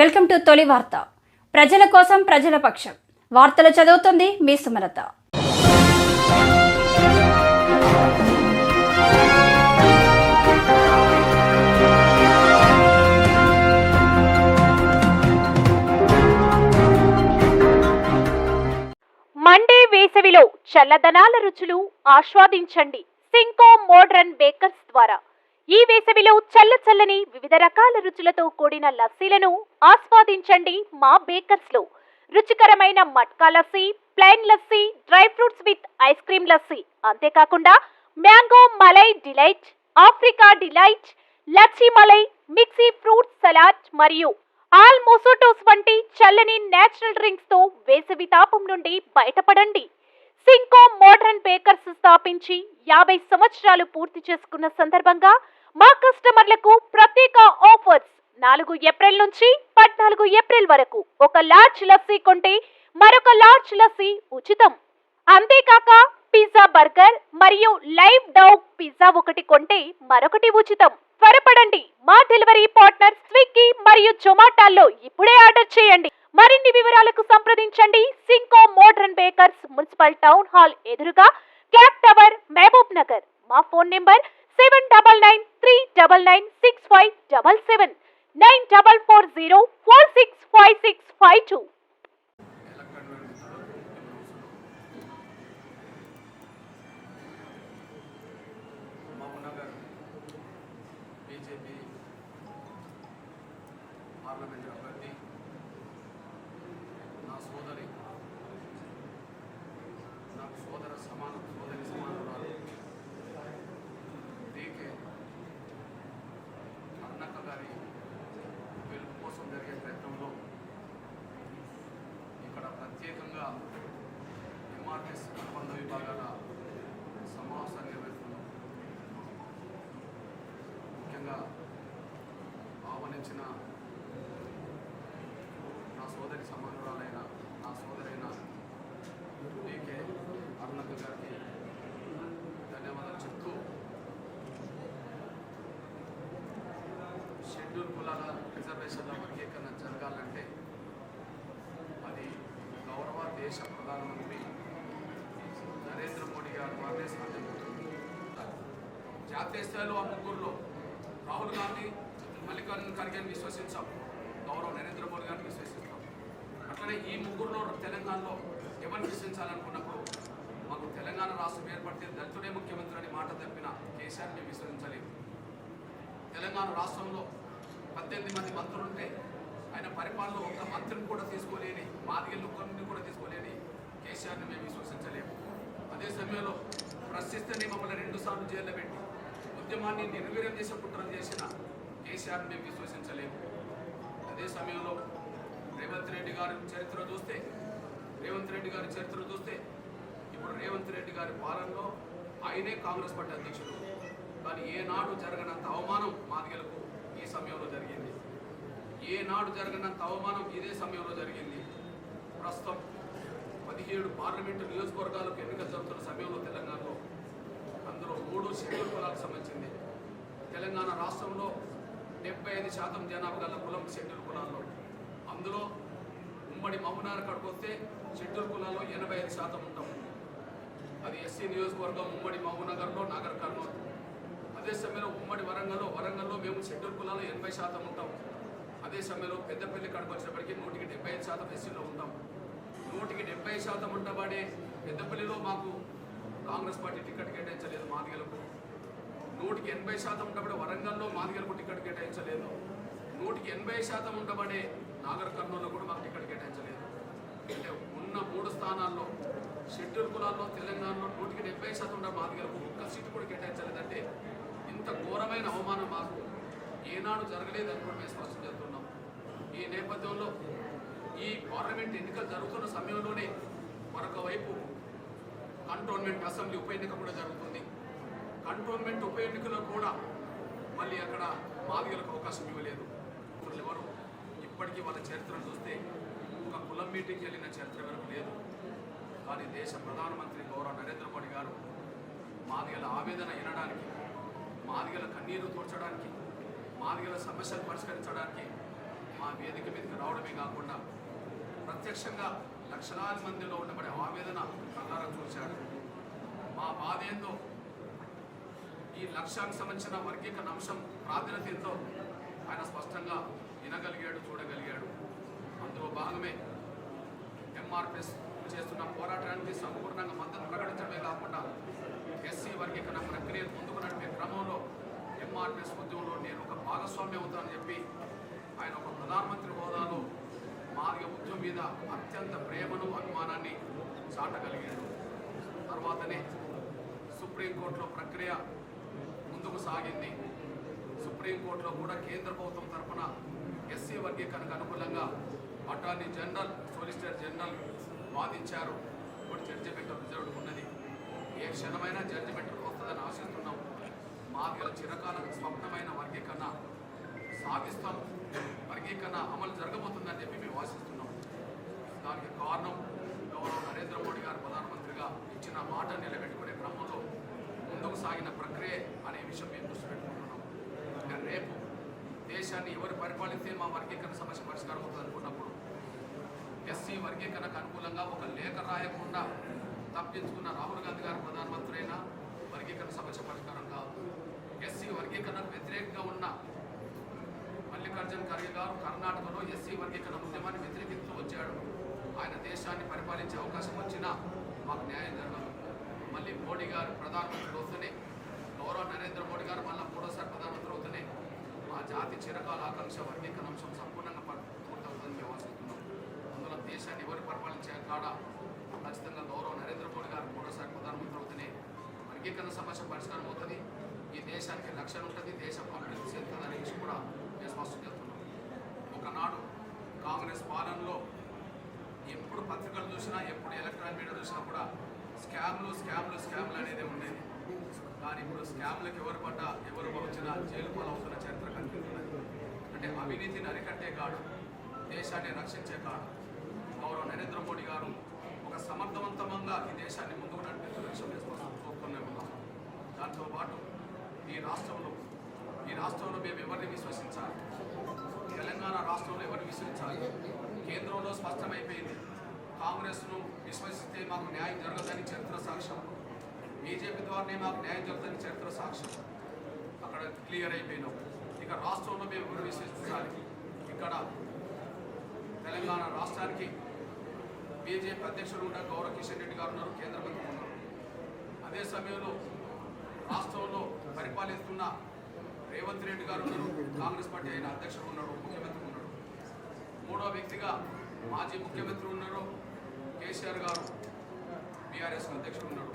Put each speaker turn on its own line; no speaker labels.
Welcome to తొలి వార్త. ప్రజల కోసం ప్రజల పక్షం. వార్తలు చదువుతుంది మీ సుమలత.
మండే వేసవిలో చల్లదనాల రుచులు ఆస్వాదించండి సింకో మోడ్రన్ బేకర్స్ ద్వారా. ఈ వేసవిలో చల్ల చల్లని వివిధ రకాల రుచులతో కూడిన లస్సీలను ఆస్వాదించండి మా బేకర్స్లో రుచికరమైన matka lassi plain lassi dry fruits with ice cream lassi. అంతేకాకుండా mango malai delight Africa delight lassi malai mixie fruit salad మరియు ఆల్ మోసోటోస్ వంటి చల్లని నేచురల్ డ్రింక్స్తో వేసవి తాపం నుండి బయటపడండి. సింకో మోడర్న్ బేకర్స్ స్థాపించి యాభై సంవత్సరాలు పూర్తి చేసుకున్న సందర్భంగా మా కస్టమర్లకు ప్రత్యేక ఆఫర్స్. నాలుగు ఏప్రిల్ నుంచి పద్నాలుగు ఏప్రిల్ వరకు ఒక లార్జ్ లస్సీ కొంటే మరొక లార్జ్ లస్సీ ఉచితం. అంతేకాక పిజ్జా బర్గర్ మరియు లైవ్ డౌగ్ పిజ్జా ఒకటి కొంటే మరొకటి ఉచితం. త్వరపడండి. మా డెలివరీ పార్ట్నర్ స్విగ్గీ మరియు జొమాటోలో ఇప్పుడే ఆర్డర్ చేయండి. మరిన్ని వివరాలకు సంప్రదించండి. Cinco modern bakers municipal town hall ఎదురుగా క్లాక్ టవర్ మహబూబ్ నగర్. మా phone number seven double nine three double nine six five double seven nine double four zero four six five six five two
BJP parliament అభ్యర్థి నా సోదరి నాకు సోదర సమాన సోదరి సమానురాలు DK అన్నక్క గారి గెలుపు కోసం జరిగే ప్రయత్నంలో ఇక్కడ ప్రత్యేకంగా ఎంఆర్ఎస్ అనుబంధ విభాగాల సమావేశాన్ని నిర్వహిస్తున్నాం ముఖ్యంగా ఆహ్వానించిన నా సోదరి సమానురాలైన నా సోదరైన డీకే అరుణక్క గారికి ధన్యవాదాలు చెప్తూ షెడ్యూల్ కులాల రిజర్వేషన్ల వర్గీకరణ జరగాలంటే అది గౌరవ దేశ ప్రధానమంత్రి నరేంద్ర సాధ్యమవుతుంది. జాతీయ స్థాయిలో ఆ ముగ్గురులో రాహుల్ గాంధీ మల్లికార్జున ఖర్గేని విశ్వసించాం. గౌరవ నరేంద్ర మోడీ గారిని విశ్వసిస్తాం అట్లనే ఈ ముగ్గురులో తెలంగాణలో ఎవరిని విశ్వసించాలనుకున్నప్పుడు మాకు తెలంగాణ రాష్ట్రం ఏర్పడితే దళితుడే ముఖ్యమంత్రి అని మాట తప్పిన కేసీఆర్ మేము విశ్వసించలేదు. తెలంగాణ రాష్ట్రంలో పద్దెనిమిది మంది మంత్రులుంటే ఆయన పరిపాలనలో ఒక్క మంత్రిని కూడా తీసుకోలేని మాదిగలు కొన్ని కూడా తీసుకోలేని కేసీఆర్ని మేము విశ్వసించాలి అదే సమయంలో ప్రశ్నిస్తేనే మమ్మల్ని రెండు సార్లు జైల్లో పెట్టి ఉద్యమాన్ని నిర్వీర్యం చేసే కుట్రలు చేసిన కేసీఆర్ని మేము విశ్వసించలేము. అదే సమయంలో రేవంత్ రెడ్డి గారి చరిత్ర చూస్తే రేవంత్ రెడ్డి గారి చరిత్ర చూస్తే ఇప్పుడు రేవంత్ రెడ్డి గారి పాలనలో ఆయనే కాంగ్రెస్ పార్టీ అధ్యక్షుడు. కానీ ఏనాడు జరగనంత అవమానం మాదిగలకు ఈ సమయంలో జరిగింది. ఏనాడు జరగనంత అవమానం ఇదే సమయంలో జరిగింది. ప్రస్తుతం పదిహేడు పార్లమెంటు నియోజకవర్గాలకు ఎన్నిక జరుగుతున్న సమయంలో తెలంగాణలో అందులో మూడు షెడ్యూల్ కులాలకు సంబంధించింది. తెలంగాణ రాష్ట్రంలో డెబ్బై ఐదు శాతం జనాభా గల కులం షెడ్యూల్ కులాల్లో. అందులో ఉమ్మడి మహునార్ కాడికి వస్తే షెడ్యూల్ కులాల్లో ఎనభై ఐదు శాతం ఉంటాం. అది ఎస్సీ నియోజకవర్గం ఉమ్మడి మహబూబ్నగర్లో నగర్ కర్నూలు. అదే సమయంలో ఉమ్మడి వరంగల్లో వరంగల్లో మేము షెడ్యూల్ కులాల్లో ఎనభై శాతం ఉంటాం. అదే సమయంలో పెద్దపల్లి కాడికి వచ్చినప్పటికీ నూటికి డెబ్బై ఐదు శాతం ఎస్సీలో ఉంటాం. నూటికి డెబ్బై శాతం ఉండబడే పెద్దపల్లిలో మాకు కాంగ్రెస్ పార్టీ టికెట్ కేటాయించలేదు మాదిగలకు. నూటికి ఎనభై శాతం ఉండబడే వరంగల్లో మాదిగలకు టికెట్ కేటాయించలేదు. నూటికి ఎనభై శాతం ఉండబడే నాగర్ కర్నూలులో కూడా మాకు టికెట్ కేటాయించలేదు. అంటే ఉన్న మూడు స్థానాల్లో షెడ్యూల్ కులాల్లో తెలంగాణలో నూటికి డెబ్బై శాతం ఉన్న మాదిగలకు ఒక్క సీటు కూడా కేటాయించలేదంటే ఇంత ఘోరమైన అవమానం మాకు ఏనాడు జరగలేదని కూడా మేము స్పష్టం చేస్తున్నాం. ఈ నేపథ్యంలో ఈ పార్లమెంట్ ఎన్నికలు జరుగుతున్న సమయంలోనే మరొక వైపు కంటోన్మెంట్ అసెంబ్లీ ఉప ఎన్నిక కూడా జరుగుతుంది. కంటోన్మెంట్ ఉప ఎన్నికలో కూడా మళ్ళీ అక్కడ మాదిగలకు అవకాశం ఇవ్వలేదు. ఎవరు? ఇప్పటికీ వాళ్ళ చరిత్రను చూస్తే ఒక కులం మీటింగ్కి వెళ్ళిన చరిత్ర వరకు లేదు. కానీ దేశ ప్రధానమంత్రి గౌరవ నరేంద్ర మోడీ గారు మాదిగల ఆవేదన వినడానికి మాదిగల కన్నీరు తోడ్చడానికి మాదిగల సమస్యలు పరిష్కరించడానికి మా వేదిక మీదకి రావడమే కాకుండా ప్రత్యక్షంగా లక్షలాది మందిలో ఉండబడే ఆవేదన కళ్ళారా చూశాడు మా బాధ ఏందో ఈ లక్ష్యానికి సంబంధించిన వర్గీకరణ అంశం ప్రాధాన్యతతో ఆయన స్పష్టంగా వినగలిగాడు చూడగలిగాడు. అందులో భాగమే ఎంఆర్పిఎస్ చేస్తున్న పోరాటానికి సంపూర్ణంగా మద్దతు ప్రకటించడమే కాకుండా ఎస్సీ వర్గీకరణ ప్రక్రియను ముందుకు నడిపే క్రమంలో ఎంఆర్పిఎస్ ఉద్యమంలో నేను ఒక భాగస్వామ్యం అవుతానని చెప్పి ఆయన ఒక ప్రధానమంత్రి హోదాలో మార్గ ఉద్యమం మీద అత్యంత ప్రేమను అభిమానాన్ని చాటగలిగాడు. తర్వాతనే సుప్రీంకోర్టులో ప్రక్రియ సాగింది సుప్రీంకోర్టులో కూడా కేంద్ర ప్రభుత్వం తరఫున ఎస్సీ వర్గీకరణకు అనుకూలంగా అటార్నీ జనరల్ సోలిసిటర్ జనరల్ వాదించారు. ఇప్పుడు జడ్జిమెంట్ రిజర్వ్డ్ ఉన్నది. ఏ క్షణమైనా జడ్జిమెంట్ వస్తుందని ఆశిస్తున్నాం. మాదిగల చిరకాల స్వప్నమైన వర్గీకరణ సాధిస్తాం వర్గీకరణ అమలు జరగబోతుందని చెప్పి మేము ఆశిస్తున్నాం. దానికి కారణం గౌరవ నరేంద్ర మోడీ గారు ప్రధానమంత్రిగా ఇచ్చిన మాట నిలబెట్టుకునే క్రమంలో ముందుకు సాగిన ప్రక్రియ అనే విషయం మేము దృష్టి పెట్టుకుంటున్నాం. రేపు దేశాన్ని ఎవరు పరిపాలిస్తే మా వర్గీకరణ సమస్య పరిష్కారం అవుతుంది అనుకున్నప్పుడు ఎస్సీ వర్గీకరణకు అనుకూలంగా ఒక లేఖ రాయకుండా తప్పించుకున్న రాహుల్ గాంధీ గారు ప్రధానమంత్రి అయినా వర్గీకరణ సమస్య పరిష్కారం కాదు. ఎస్సీ వర్గీకరణకు వ్యతిరేకంగా ఉన్న మల్లికార్జున ఖర్గే గారు కర్ణాటకలో ఎస్సీ వర్గీకరణ ఉద్యమాన్ని వ్యతిరేకిస్తూ వచ్చాడు. ఆయన దేశాన్ని పరిపాలించే అవకాశం వచ్చినా మాకు న్యాయం జరగదు. మళ్ళీ మోడీ గారు ప్రధానమంత్రి అవుతూనే గౌరవ నరేంద్ర మోడీ గారు మళ్ళీ మూడోసారి ప్రధానమంత్రి అవుతూనే మా జాతి చిరకాల ఆకాంక్ష వర్గీకరణ అంశం సంపూర్ణంగా పూర్తవుతుందని మేము ఆశిస్తున్నాం. అందులో దేశాన్ని ఎవరు పరిపాలించే కాడ ఖచ్చితంగా గౌరవ నరేంద్ర మోడీ గారు మూడోసారి ప్రధానమంత్రి అవుతూనే వర్గీకరణ సమస్య పరిష్కారం అవుతుంది. ఈ దేశానికి రక్షణ ఉంటుంది దేశం అభివృద్ధి చెందుతుందనే విషయం కూడా మేము స్పష్టం చేస్తున్నాం. ఒకనాడు కాంగ్రెస్ పాలనలో ఎప్పుడు పత్రికలు చూసినా ఎప్పుడు ఎలక్ట్రానిక్ మీడియా చూసినా కూడా స్కామ్లు స్కామ్లు స్కామ్లు అనేది ఉండేది కానీ ఇప్పుడు స్కామ్లకు ఎవరు పడ్డ ఎవరు వచ్చినా జైలు పాలవుతున్న చరిత్ర కనిపిస్తున్నది అంటే అవినీతిని అరికట్టే కాడు దేశాన్ని రక్షించే కాడు. గౌరవ నరేంద్ర మోడీ గారు ఒక సమర్థవంతంగా ఈ దేశాన్ని ముందుకు నడిపిస్తున్న విషయం మేము ఉన్నాం దాంతోపాటు ఈ రాష్ట్రంలో ఈ రాష్ట్రంలో మేము ఎవరిని విశ్వసించాలి? తెలంగాణ రాష్ట్రంలో ఎవరిని విశ్వసించాలి? కేంద్రంలో స్పష్టమైపోయింది. కాంగ్రెస్ను విశ్వసిస్తే మాకు న్యాయం జరగదని చరిత్ర సాక్ష్యం. బీజేపీ ద్వారానే మాకు న్యాయం జరుగుతుందని చరిత్ర సాక్ష్యం. అక్కడ క్లియర్ అయిపోయినాం. ఇక రాష్ట్రంలో మేము ఎవరు విశ్వసించాలి? ఇక్కడ తెలంగాణ రాష్ట్రానికి బీజేపీ అధ్యక్షుడు ఉన్న గౌరవ కిషన్ రెడ్డి గారు ఉన్నారు కేంద్ర మంత్రి ఉన్నారు. అదే సమయంలో రాష్ట్రంలో పరిపాలిస్తున్న రేవంత్ రెడ్డి గారు ఉన్నారు కాంగ్రెస్ పార్టీ అయిన అధ్యక్షుడు ఉన్నాడు ముఖ్యమంత్రి ఉన్నాడు. మూడో వ్యక్తిగా మాజీ ముఖ్యమంత్రి ఉన్నారు కేసీఆర్ గారు బీఆర్ఎస్ అధ్యక్షుడు ఉన్నాడు